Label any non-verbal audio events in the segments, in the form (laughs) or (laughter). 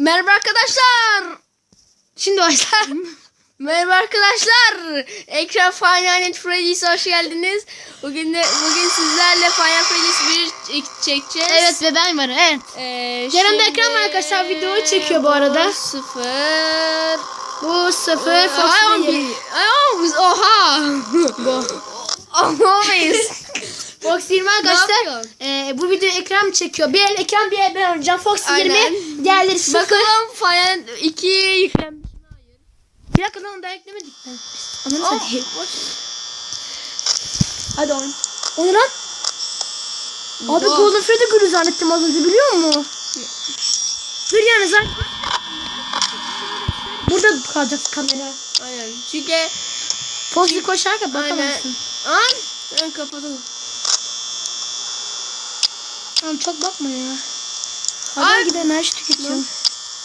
Merhaba arkadaşlar. Şimdi başla. (laughs) Merhaba arkadaşlar. Ekran Final Night Freddy's'e hoş geldiniz. Bugün de bugün sizlerle Final Freddy's 1 çekeceğiz. evet ve ben varım. Evet. Ee, Yanımda ekran var arkadaşlar, videoyu çekiyor bu arada. Sıfır. Bu sıfır bir- ay, Oha. Go. (laughs) Olamayız. Fox 20 arkadaşlar. E, bu video ekran çekiyor. Bir el ekran bir el ben oynayacağım. Fox Aynen. 20 diğerleri sıfır. Bakalım Final 2 yüklenmiş. Bir dakika lan daha eklemedik ben. Ananı Oh, boş. Hadi oyun. Oyun lan. Abi Go. Golden Freddy gülü zannettim az önce biliyor musun? Dur yani zaten. Burada kalacak kamera. Aynen. Çünkü Foxy koşarken Aynen. bakamazsın. An ben kapadım. Tamam çok bakma ya. Hadi Ay. gidelim enerji tüketiyorum.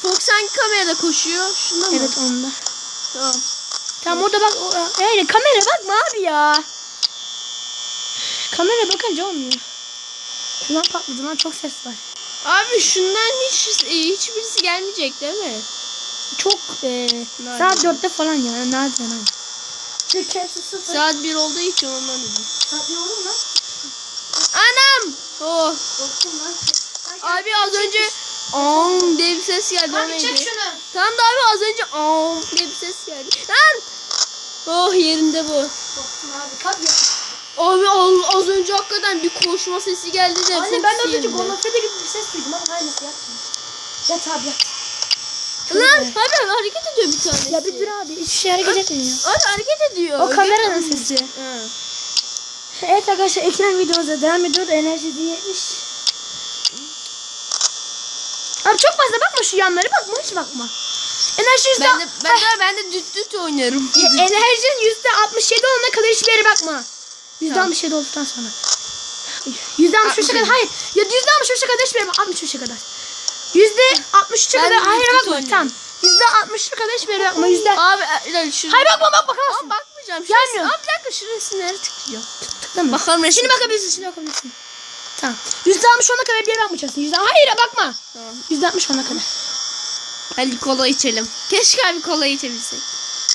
Fox hangi kamerada koşuyor? Şunda mı? Evet onda. Tamam. Tamam orada bak. Hayır kamera bakma abi ya. Kamera bakınca olmuyor. Kulağım patladı lan çok ses var. Abi şundan hiç hiçbirisi gelmeyecek değil mi? Çok e, Nerede? saat dörtte falan ya. Nerede lan? Çünkü hepsi sıfır. Saat 1 olduğu için ondan dedim. Saat ne olur lan? Oh. Abi az önce Om diye bir ses geldi. Kanka çek şunu. Tamam da abi az önce Om diye bir ses geldi. Lan! Oh yerinde bu. Korktum abi. Kalk ya. Abi az, az önce hakikaten bir koşma sesi geldi de. Anne ben de az önce Freddy gibi bir ses duydum ama aynısı yapmıyor. Yat abi yat. Lan abi hareket ediyor bir tanesi. Ya bir dur abi. Hiçbir şey hareket etmiyor. Abi hareket ediyor. O kameranın sesi. Ha. Evet arkadaşlar ekran videomuza devam ediyor. Enerji diye yetmiş. Abi çok fazla bakma şu yanlara bakma hiç bakma. Enerji yüzde... Ben de ben de ben de düt oynarım. E, (laughs) enerjin yüzde 67 olana kadar hiçbir yere bakma. Yüzde Tamam. 67 olduktan sonra. Yüzde 65'e kadar hayır. Ya yüzde 65'e kadar hiçbir yere bakma. 65'e kadar. Yüzde 63'e Ben kadar hayır bakma. oynuyorum. Tamam. Yüzde 60'a kadar hiçbir yere bakma. Yüzde... Abi e, lan şu. Hayır bakma bak bakamazsın. Ama bakmayacağım. Şurası, Gelmiyor. Abi bir dakika şurası nereye tıklayacağım? Tıklama. Bakalım resim. Şimdi bakabilirsin. Şimdi bakabilirsin. Tamam. Yüzde 60 ona kadar bir yere bakmayacaksın. Yüzde hayır bakma. Tamam. Yüzde 60 ona kadar. Hadi kola içelim. Keşke abi kola içebilsek.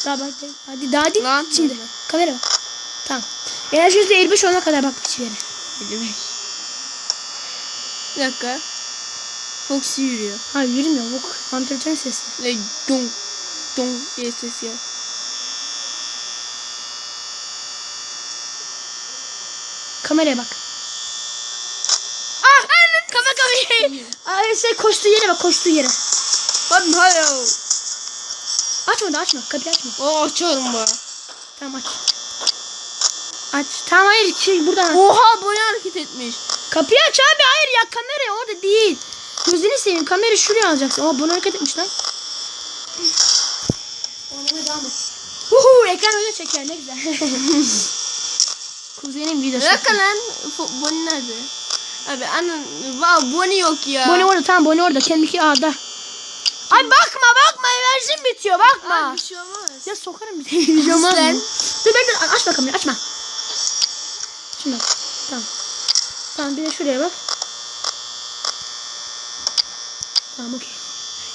Daha bak. Hadi daha değil. Lan, Şimdi. dur. Kamera bak. Tamam. Enerji yüzde 55 ona kadar bak hiçbir yere. 55. Bir dakika. Fox yürüyor. Ha yürümüyor. Bu antrenör sesi. Ne dong dong diye ses ya. Kameraya bak. Ah! Kafa kamerayı. Ay şey koştuğu yere bak koştuğu yere. Hadi hayır. Açma da açma. Kapıyı açma. Oh açıyorum bu. Tamam aç. Aç. Tamam hayır şey buradan. Oha bu ne hareket etmiş. Kapıyı aç abi. Hayır ya kamera orada değil. Gözünü seveyim. Kamerayı şuraya alacaksın. Ama bunu hareket etmiş lan. Oynamaya devam et. Uhu ekran öyle çeker ne güzel. (laughs) Kuzenin Bir videosu. dakika lan. Bonnie nerede? Abi anan wow, Bonnie yok ya. Bonnie orada tamam Bonnie orada. Kendiki A'da. Ay bakma bakma enerjim bitiyor bakma. Abi bir şey olmaz. Ya sokarım bir (laughs) televizyona. Sen- Dur bekle açma kamerayı açma. Şimdi bak. Tamam. Tamam bir de şuraya bak. Tamam okey.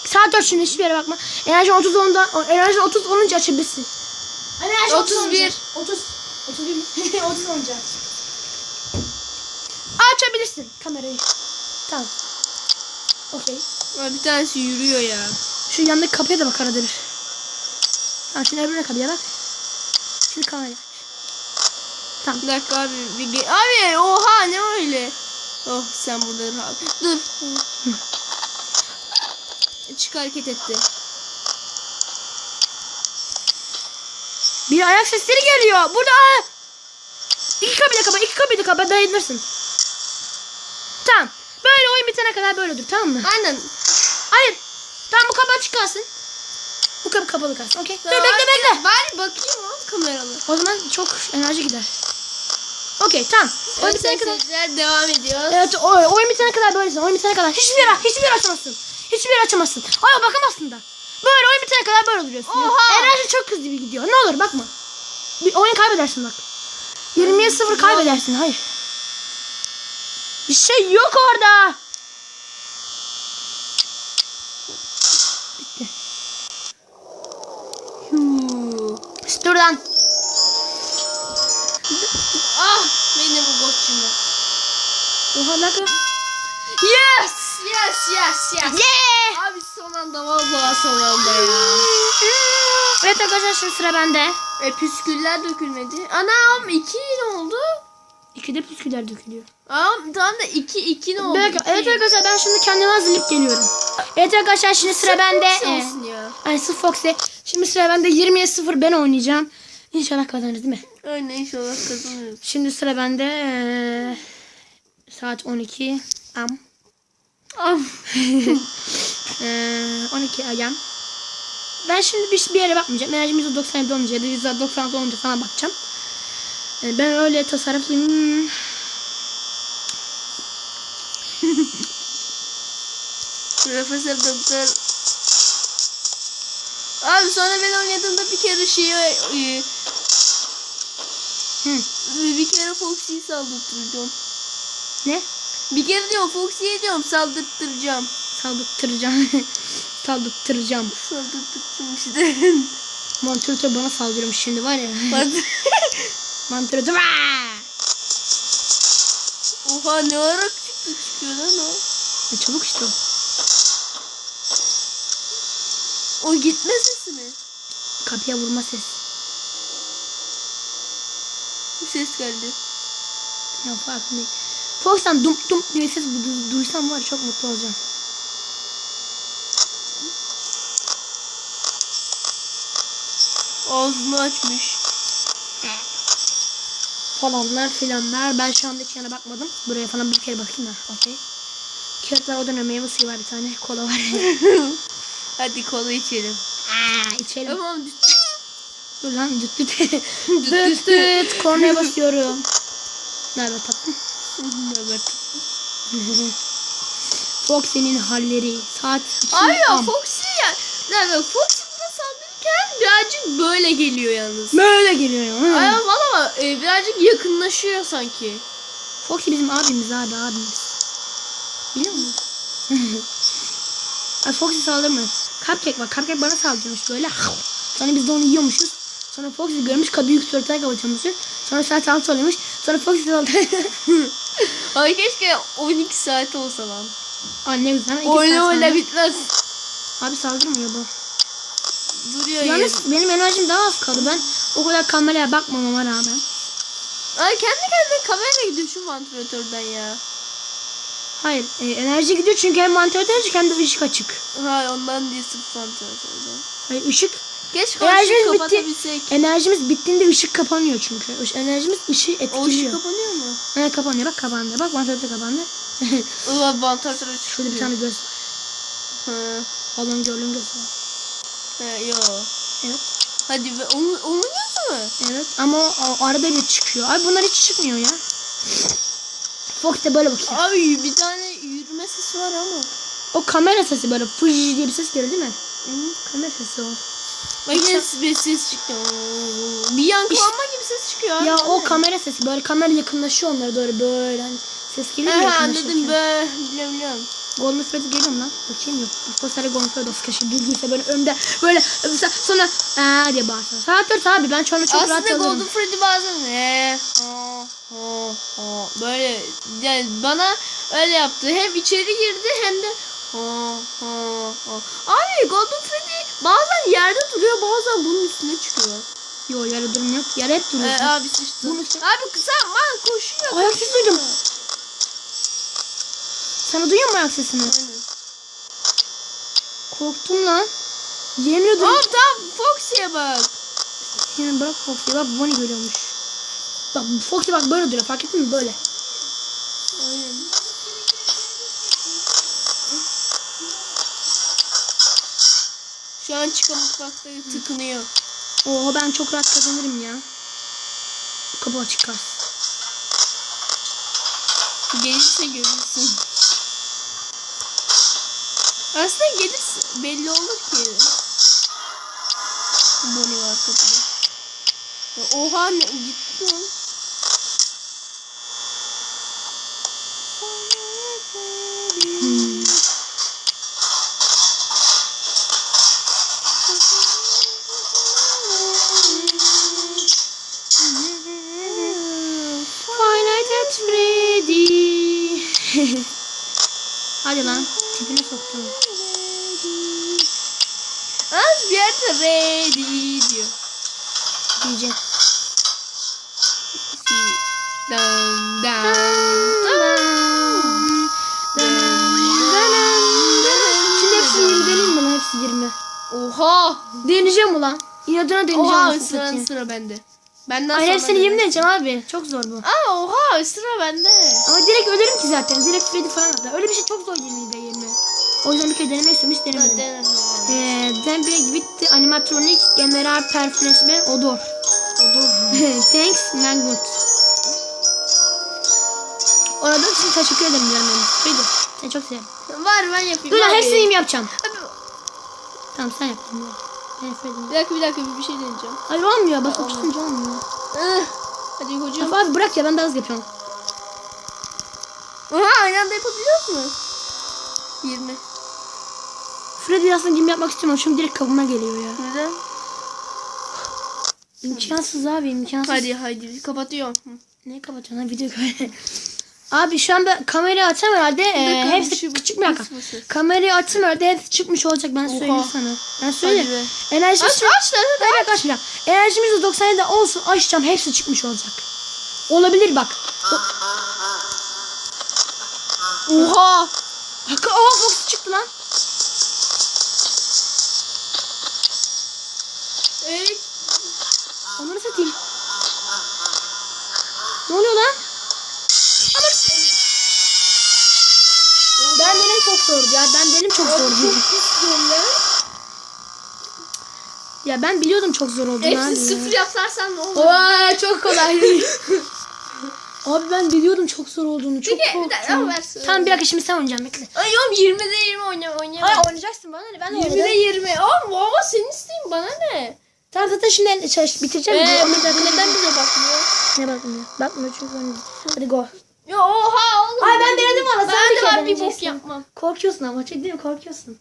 Saat 4 şimdi hiçbir yere bakma. Enerji 30 onda enerji 30 olunca açabilirsin. Enerji 31. 30 31 30 olunca aç. Açabilirsin kamerayı. Tamam. Okey. Bir tanesi yürüyor ya. Şu yandaki kapıya da bak arada bir. Tamam şimdi öbürüne kapıya bak. Şimdi kameraya. Tamam. Bir dakika abi. Bir ge- abi oha ne öyle. Oh sen burada abi. Dur. Çık hareket etti. Bir ayak sesleri geliyor. Burada aa! İki kapıyı da kapa. iki kapıyı da kapa. Dayanırsın. Tamam. Böyle oyun bitene kadar böyle dur tamam mı? Aynen. Hayır. Tamam bu kapı açık kalsın. Bu kapı kapalı kalsın. Okey. Dur bekle bekle. Bari bakayım o kameralı. O zaman çok enerji gider. Okey tamam. Oyun Evet, bitene kadar. seyirciler devam ediyor. Evet o, oyun bitene kadar böylesin. Oyun bitene kadar. Hiçbir yere, hiçbir yere açamazsın. Hiçbir yere açamazsın. Hayır bakamazsın da. Böyle oyun bitene kadar böyle duruyorsun. Oha! Enerji çok hızlı bir gidiyor. Ne olur bakma. Bir oyun kaybedersin bak. 20'ye 0 kaybedersin. Hayır. Bir şey yok orada. İşte oradan. Ah benim goçuma. Oha ne kadar. Yes yes yes yes. Yeah! Abi son anda vallahi son anda ya. Evet arkadaşlar şimdi sıra bende. E püsküller dökülmedi. Anam iki ne oldu? İkide püsküller dökülüyor. Aa tamam da iki iki ne oldu? İki. evet arkadaşlar ben şimdi kendime hazırlayıp geliyorum. Evet arkadaşlar şimdi sıra Sırf bende. Foxy Ee. Ay sırf Foxy. Şimdi sıra bende 20'ye 0 ben oynayacağım. İnşallah kazanırız değil mi? Öyle inşallah kazanırız. Şimdi sıra bende. ee, saat 12. Am. Ah. (laughs) Ee, 12 ayam. Ben şimdi bir, bir yere bakmayacağım. Enerjim %97 olunca ya da %96 olunca falan bakacağım. Ee, ben öyle tasarrufluyum. (laughs) Profesör Doktor. Abi sonra ben oynadığımda bir kere şeyi e, Hı. bir kere Foxy'yi saldırtıracağım. Ne? Bir kere diyorum Foxy'ye diyorum saldırtıracağım. Saldırtıracağım. (laughs) Saldırtıracağım. Saldırtıracağım işte. (laughs) Monitör bana saldırıyormuş şimdi var ya. (laughs) Monitör Oha ne ara çıktı çıkıyor lan o. E, çabuk işte o. O gitme sesi mi? Kapıya vurma ses. Bir ses geldi. Ya farkındayım. Fox'tan dum dum diye ses du- duysam var çok mutlu olacağım. Ağzını açmış. Falanlar filanlar. Ben şu anda hiç yana bakmadım. Buraya falan bir kere bakayım da. Okey. Kağıtlar odana meyve suyu var bir tane. Kola var. (laughs) Hadi kola içelim. Aa, içelim. Tamam Dur lan (laughs) düt düt. düt düt. Kornaya basıyorum. Ne haber tatlım? Evet. (laughs) Foxy'nin halleri. Saat 2. Ay ya Foxy ya. Ne bak Foxy birazcık böyle geliyor yalnız. Böyle geliyor ya. Ay valla e, birazcık yakınlaşıyor sanki. Foxy bizim abimiz abi abimiz. Biliyor musun? (laughs) Ay Foxy saldırmıyor. Cupcake var. Cupcake bana saldırmış böyle. Sonra biz de onu yiyormuşuz. Sonra Foxy görmüş büyük suratına kapatıyormuşuz. Sonra saat 6 oluyormuş. Sonra Foxy saldırıyor. (laughs) Ay keşke 12 saat olsa lan. Anne güzel. Oyna oyna bitmez. Abi saldırmıyor bu. Duruyor Yalnız yani. benim enerjim daha az kaldı. Ben o kadar kameraya bakmamama rağmen. Ay kendi kendine kamera gidiyor şu vantilatörden ya. Hayır e, enerji gidiyor çünkü hem vantilatör hem de ışık açık. Hay ondan değil sırf vantilatörden. Hayır ışık Keşke Enerjimiz ışığı bitti. enerjimiz bittiğinde ışık kapanıyor çünkü. Enerjimiz ışığı O ışık etkiliyor. kapanıyor mu? Evet kapanıyor bak kapandı. Bak vantilatör kapandı. Ulan vantilatör açık. Şurada bir tane göz var. Ha. Balon gölün gözü var. Ha, yo. Evet. Hadi be, onun, onun gözü mü? Evet ama o, o arada bir çıkıyor. Abi bunlar hiç çıkmıyor ya. Fox de böyle bakıyor. Abi bir tane yürüme sesi var ama. O kamera sesi böyle fıj diye bir ses geliyor değil mi? Hı. Kamera sesi o. Bak yine bir ses çıktı. Bir yankılanma gibi ses çıkıyor. Ya o Ne? kamera sesi böyle kamera yakınlaşıyor onlara doğru böyle hani ses geliyor yakınlaşırken. anladım be. Biliyorum biliyorum. Golden Freddy geliyor mu lan? Bakayım yok. Bu posterde Golden Freddy olsun. Keşke durduysa böyle önde böyle sonra aaa diye bağırsın. Saat 4 abi ben şu anda çok rahat Aslında. Golden Freddy bazen ha, böyle yani bana öyle yaptı. Hem içeri girdi hem de ha, ha, ha. Abi Golden Freddy bazen yerde duruyor bazen bunun üstüne çıkıyor. Yok yere durmuyor. Yere hep duruyor. Ee, abi sıçtı. Bunun üstüne- Abi sen man koşuyor. Ayak sesi duydum. Sana duyuyor musun ayak sesini? Aynen. Korktum lan. Yemin ederim. Aa tamam Foxy'ye bak. Yani bırak Foxy'yi bak Bonnie görüyormuş. Bak Foxy bak böyle duruyor fark ettin mi böyle. Aynen. Şu an çıkan mutfakta tıkınıyor. Oo ben çok rahat kazanırım ya. Kapı açık kalsın. Gelirse görürsün. Aslında gelirse belli olur ki. Bonnie var kapıda. Oha ne gitti Dan dan Şimdi hepsini 20 deneyim lan? Hepsi 20. Oha. Deneyeceğim ulan. İnadına deneyeceğim. Oha nasıl sıra sıra bende. Benden Ay sonra hepsini bende. 20 deneyeceğim abi. Çok zor bu. Aa oha sıra bende. Ama direkt ölürüm ki zaten. Direkt Freddy falan atar. Öyle bir şey çok zor 20'de 20. O yüzden bir kere denemek istiyorum. Hiç denemedim. Eee then bir bitti animatronik general perfleşme odor. (laughs) Thanks Mangut. Orada için teşekkür ederim diyorum ben. Freddy. Seni çok severim. Var ben yapayım. Dur lan abi. hepsini yapacağım. Hadi. Tamam sen yap. şimdi. Ben Freddy. Bir dakika bir dakika bir şey deneyeceğim. Hayır olmuyor. Bak o tutunca olmuyor. Ih. Hadi hocam. Abi bırak ya ben daha hızlı yapıyorum. Oha aynı anda yapabiliyor mu? 20. Freddy aslında gibi yapmak istemiyorum. Çünkü direkt kabıma geliyor ya. Neden? İmkansız abi imkansız. Hadi hadi kapatıyorum. Ne kapatacaksın lan video? (laughs) Abi şu anda kamerayı açsam herhalde e, hepsi şu- küçük bir kısmı. Kamerayı açsam herhalde hepsi çıkmış olacak ben Oha. söyleyeyim sana. Ben söyleyeyim. Enerjimiz Aç aç hadi. Evet açmayacağım. Enerjimiz de 97 olsun açacağım hepsi çıkmış olacak. Olabilir bak. Oha. Hakka oha Fox çıktı lan. Evet. Onları satayım. Ne oluyor lan? Ama ben benim çok zordu ya. Ben benim çok zordu. ya ben biliyordum çok zor olduğunu abi. Hepsi ya. sıfır yapsarsan ne olur? Oha çok kolay. (laughs) Abi ben biliyordum çok zor olduğunu. Çok Peki, bir korktum. dakika, ama versin. Tamam bir dakika şimdi sen oynayacaksın bekle. Ay oğlum 20'de 20 oynayamam. Hayır oynayamam. oynayacaksın bana ne? Ben de 20'de oynayacağım. 20. Oğlum baba senin isteğin bana ne? Tamam zaten şimdi çalış, bitireceğim. Ee, bu neden bize bakmıyor? Ne bakmıyor? Bakmıyor çünkü oynuyor. Hadi go. Ya oha oğlum. Ay, ben denedim valla, sen Ben de var bir bok yapmam. Korkuyorsun ama çok değil mi? Korkuyorsun.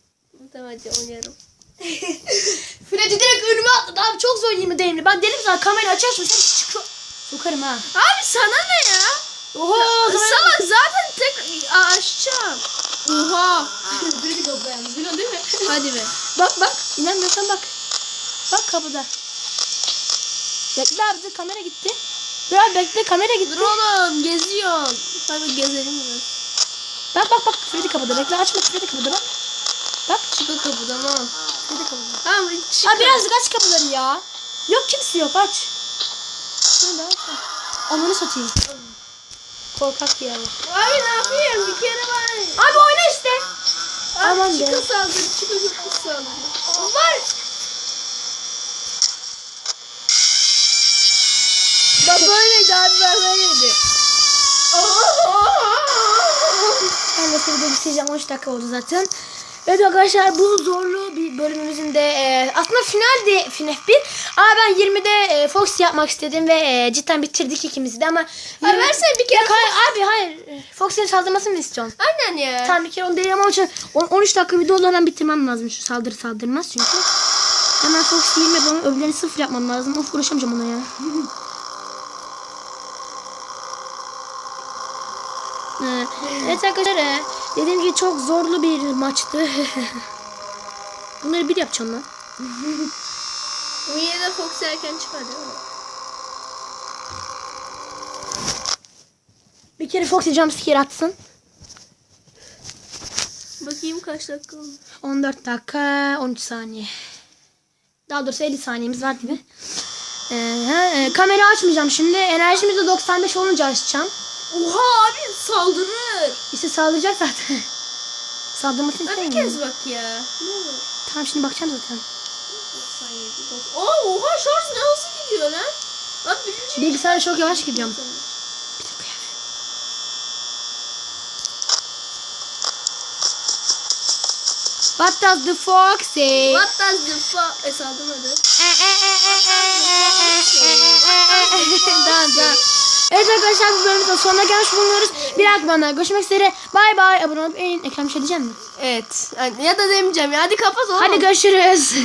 Tamam hadi oynarım. (laughs) Freddy direkt önüme atladı abi. Çok zor yemin değimli. Ben dedim sana kamera açarsın sen çıkıyor. Sokarım ha. Abi sana ne ya? Oha. Salak zaten tek açacağım. Oha. (laughs) Freddy (laughs) kapıda yalnız biliyorsun değil mi? Hadi be. Bak bak. İnanmıyorsan bak. Bak kapıda. Bekle abi dur kamera gitti. Dur abi bekle kamera gitti. Dur oğlum geziyorsun. Hadi gezelim biraz. Bak bak bak Freddy kapıda. Bekle açma Freddy kapıda bak. Bak Çık kapıdan ha. Freddy kapıda. Tamam çık. Abi birazcık aç kapıları ya. Yok kimse yok aç. Da aç. Ananı satayım. Korkak ya. Abi ne yapayım bir kere var. Abi oyna işte. Abi Aman be. çıkı saldır çıkı çıkı saldır. Var. Bak böyleydi abi ben böyleydi. Ben de şurada bitireceğim 13 dakika oldu zaten. Evet arkadaşlar bu zorlu bir bölümümüzün de e, aslında finaldi FNAF 1. Ama ben 20'de e, Fox yapmak istedim ve e, cidden bitirdik ikimizi de ama Abi versene bir kere. Yok, hayır, abi hayır. Fox'un saldırmasını mı istiyorsun? Aynen ya. Tamam bir kere onu deneyemem için on- 13 dakika video hemen bitirmem lazım şu saldırı saldırmaz çünkü. Hemen Fox 20 yapmam, öbürlerini sıfır yapmam lazım. Of uğraşamayacağım ona ya. (laughs) evet arkadaşlar e, dediğim gibi çok zorlu bir maçtı. (laughs) Bunları bir yapacağım lan. (laughs) Yine de Fox erken çıkar değil mi? Bir kere Fox jumpscare atsın. Bakayım kaç dakika oldu. 14 dakika 13 saniye. Daha doğrusu 50 saniyemiz var gibi. Ee, ha, e, kamera açmayacağım şimdi. Enerjimiz de 95 olunca açacağım. Oha abi saldırır. İşte saldıracak zaten. Saldırmasını Abi bir istemiyorum. kez bak ya. Ne olur. Tamam şimdi bakacağım zaten. 97, 90. Aa oha şarj ne hızlı gidiyor lan. Abi birinci. Bilgisayar çok yavaş gidiyorum. Bir dakika ya. What does the fox say? What does the fuck? E saldırmadı. tamam tamam. Evet arkadaşlar bu bölümün de sonuna gelmiş bulunuyoruz. Bir dahaki bana görüşmek üzere. Bay bay. Abone olup en ekran bir şey diyeceğim mi? Evet. Ya da demeyeceğim ya. Hadi kapat oğlum. Hadi görüşürüz. (laughs)